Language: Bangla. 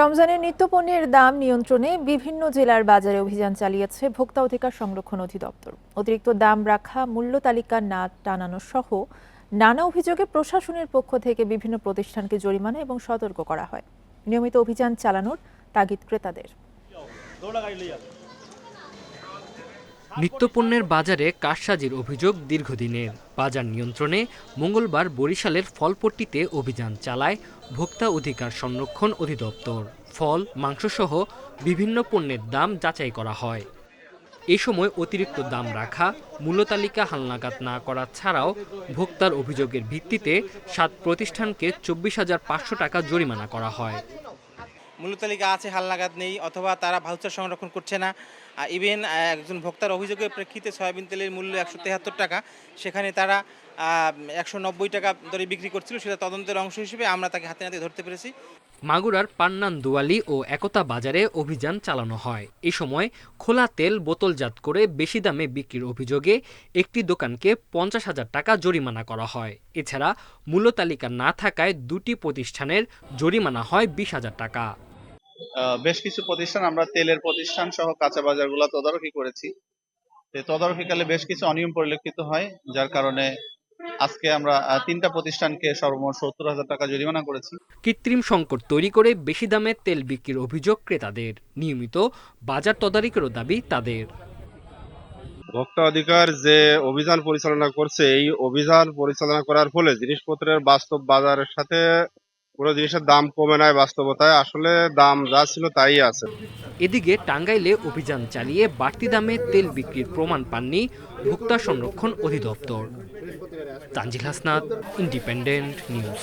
রমজানের নিত্যপণ্যের দাম নিয়ন্ত্রণে বিভিন্ন জেলার বাজারে অভিযান চালিয়েছে ভোক্তা অধিকার সংরক্ষণ অধিদপ্তর। অতিরিক্ত দাম রাখা, মূল্য তালিকা না টানানো সহ নানা অভিযোগে প্রশাসনের পক্ষ থেকে বিভিন্ন প্রতিষ্ঠানকে জরিমানা এবং সতর্ক করা হয়। নিয়মিত অভিযান চালানোর তাগিদ ক্রেতাদের। নিত্যপণ্যের বাজারে কারসাজির অভিযোগ দীর্ঘদিনের বাজার নিয়ন্ত্রণে মঙ্গলবার বরিশালের ফলপট্টিতে অভিযান চালায় ভোক্তা অধিকার সংরক্ষণ অধিদপ্তর। ফল, মাংসসহ বিভিন্ন পণ্যের দাম যাচাই করা হয়। এ সময় অতিরিক্ত দাম রাখা মূল্য তালিকা হালনাগাদ না করা ছাড়াও ভোক্তার অভিযোগের ভিত্তিতে সাত প্রতিষ্ঠানকে চব্বিশ হাজার পাঁচশো টাকা জরিমানা করা হয়। মূল্য তালিকা আছে, হালনাগাদ নেই, অথবা তারা ভাউচার সংরক্ষণ করছে না। ইভেন একজন ভোক্তার অভিযোগের প্রেক্ষিতে সয়াবিন তেলের মূল্য একশো তেহাত্তর টাকা। সেখানে তারা একশো নব্বই টাকা দরে বিক্রি করছিল, সেটা তদন্তের অংশ হিসেবে আমরা তাকে হাতে নাতে ধরতে পেরেছি। মাগুরার পান্নান দুয়ালি ও একতা বাজারে অভিযান চালানো হয়। এ সময় খোলা তেল বোতলজাত করে বেশি দামে বিক্রির অভিযোগে একটি দোকানকে পঞ্চাশ হাজার টাকা জরিমানা করা হয়। এছাড়া মূল্য তালিকা না থাকায় দুটি প্রতিষ্ঠানের জরিমানা হয় বিশ হাজার টাকা। বেশ কিছু প্রতিষ্ঠান আমরা তেলের প্রতিষ্ঠান সহ কাঁচা বাজারগুলো তদারকি করেছি। তো তদারকিকালে বেশ কিছু অনিয়ম পরিলক্ষিত হয় যার কারণে আজকে আমরা তিনটা প্রতিষ্ঠানকে সর্বমোট সত্তর হাজার টাকা জরিমানা করেছি। কৃত্রিম সংকট তৈরি করে বেশি দামে তেল বিক্রির অভিযোগ ক্রেতাদের। নিয়মিত বাজার তদারকিরও দাবি তাদের। ভোক্তা অধিকার যে অভিযান পরিচালনা করছে এই অভিযান পরিচালনা করার ফলে জিনিসপত্রের বাস্তব বাজারের সাথে কোনো জিনিসের দাম কমে নাই বাস্তবতায়। আসলে দাম যা ছিল তাই আছে। এদিকে টাঙ্গাইলে অভিযান চালিয়ে বাড়তি দামে তেল বিক্রির প্রমাণ পাননি ভোক্তা সংরক্ষণ অধিদপ্তর। Tanzil Hasnat independent news